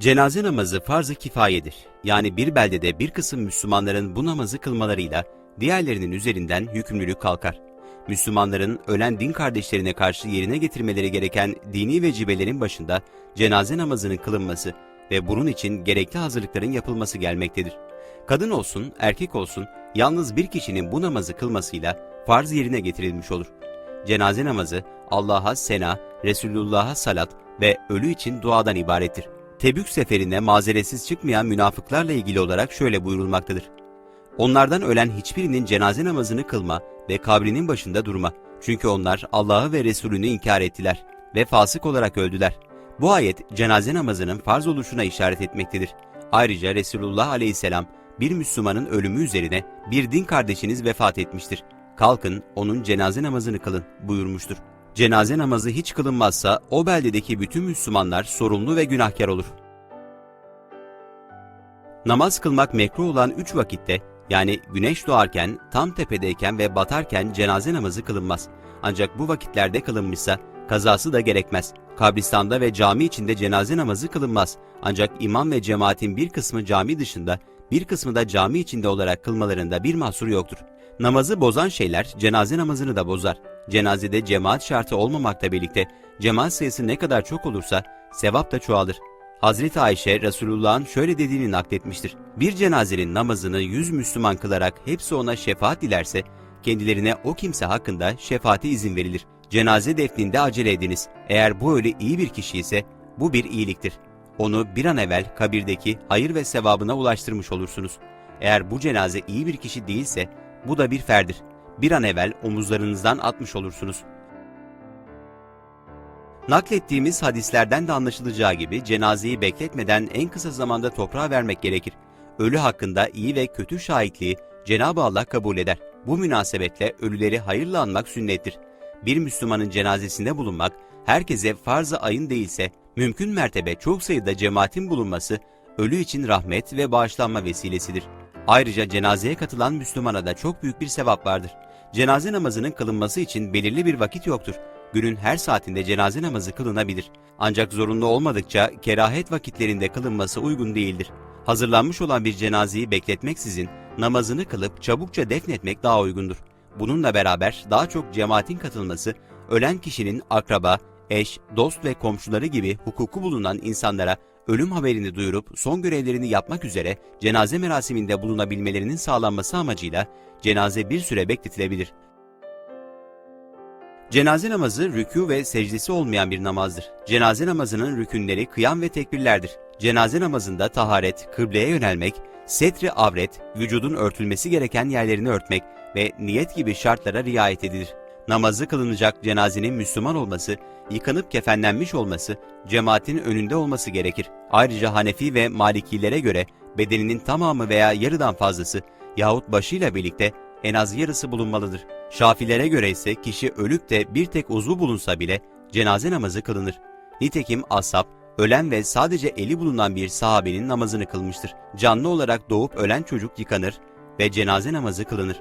Cenaze namazı farz-ı kifayedir. Yani bir beldede bir kısım Müslümanların bu namazı kılmalarıyla diğerlerinin üzerinden yükümlülük kalkar. Müslümanların ölen din kardeşlerine karşı yerine getirmeleri gereken dini vecibelerin başında cenaze namazının kılınması ve bunun için gerekli hazırlıkların yapılması gelmektedir. Kadın olsun, erkek olsun yalnız bir kişinin bu namazı kılmasıyla farz yerine getirilmiş olur. Cenaze namazı Allah'a sena, Resulullah'a salat ve ölü için duadan ibarettir. Tebük seferine mazeretsiz çıkmayan münafıklarla ilgili olarak şöyle buyurulmaktadır. Onlardan ölen hiçbirinin cenaze namazını kılma ve kabrinin başında durma. Çünkü onlar Allah'ı ve Resulünü inkar ettiler ve fasık olarak öldüler. Bu ayet cenaze namazının farz oluşuna işaret etmektedir. Ayrıca Resulullah aleyhisselam bir Müslümanın ölümü üzerine bir din kardeşiniz vefat etmiştir. Kalkın onun cenaze namazını kılın buyurmuştur. Cenaze namazı hiç kılınmazsa o beldedeki bütün Müslümanlar sorumlu ve günahkar olur. Namaz kılmak mekruh olan üç vakitte yani güneş doğarken, tam tepedeyken ve batarken cenaze namazı kılınmaz. Ancak bu vakitlerde kılınmışsa kazası da gerekmez. Kabristanda ve cami içinde cenaze namazı kılınmaz. Ancak imam ve cemaatin bir kısmı cami dışında, bir kısmı da cami içinde olarak kılmalarında bir mahsur yoktur. Namazı bozan şeyler cenaze namazını da bozar. Cenazede cemaat şartı olmamakla birlikte cemaat sayısı ne kadar çok olursa sevap da çoğalır. Hazreti Ayşe Resulullah'ın şöyle dediğini nakletmiştir. Bir cenazenin namazını yüz Müslüman kılarak hepsi ona şefaat dilerse, kendilerine o kimse hakkında şefaate izin verilir. Cenaze defninde acele ediniz. Eğer bu öyle iyi bir kişi ise bu bir iyiliktir. Onu bir an evvel kabirdeki hayır ve sevabına ulaştırmış olursunuz. Eğer bu cenaze iyi bir kişi değilse bu da bir ferdir. Bir an evvel omuzlarınızdan atmış olursunuz. Naklettiğimiz hadislerden de anlaşılacağı gibi cenazeyi bekletmeden en kısa zamanda toprağa vermek gerekir. Ölü hakkında iyi ve kötü şahitliği Cenab-ı Allah kabul eder. Bu münasebetle ölüleri hayırla anmak sünnettir. Bir Müslümanın cenazesinde bulunmak herkese farz-ı ayın değilse mümkün mertebe çok sayıda cemaatin bulunması ölü için rahmet ve bağışlanma vesilesidir. Ayrıca cenazeye katılan Müslümana da çok büyük bir sevap vardır. Cenaze namazının kılınması için belirli bir vakit yoktur. Günün her saatinde cenaze namazı kılınabilir. Ancak zorunlu olmadıkça kerahet vakitlerinde kılınması uygun değildir. Hazırlanmış olan bir cenazeyi bekletmeksizin namazını kılıp çabukça defnetmek daha uygundur. Bununla beraber daha çok cemaatin katılması, ölen kişinin akraba, eş, dost ve komşuları gibi hukuku bulunan insanlara ölüm haberini duyurup son görevlerini yapmak üzere cenaze merasiminde bulunabilmelerinin sağlanması amacıyla cenaze bir süre bekletilebilir. Cenaze namazı rükû ve secdesi olmayan bir namazdır. Cenaze namazının rükünleri kıyam ve tekbirlerdir. Cenaze namazında taharet, kıbleye yönelmek, setri avret, vücudun örtülmesi gereken yerlerini örtmek ve niyet gibi şartlara riayet edilir. Namazı kılınacak cenazenin Müslüman olması, yıkanıp kefenlenmiş olması, cemaatin önünde olması gerekir. Ayrıca Hanefi ve Malikilere göre bedeninin tamamı veya yarıdan fazlası yahut başıyla birlikte en az yarısı bulunmalıdır. Şafilere göre ise kişi ölüp de bir tek uzvu bulunsa bile cenaze namazı kılınır. Nitekim Ashab, ölen ve sadece eli bulunan bir sahabenin namazını kılmıştır. Canlı olarak doğup ölen çocuk yıkanır ve cenaze namazı kılınır.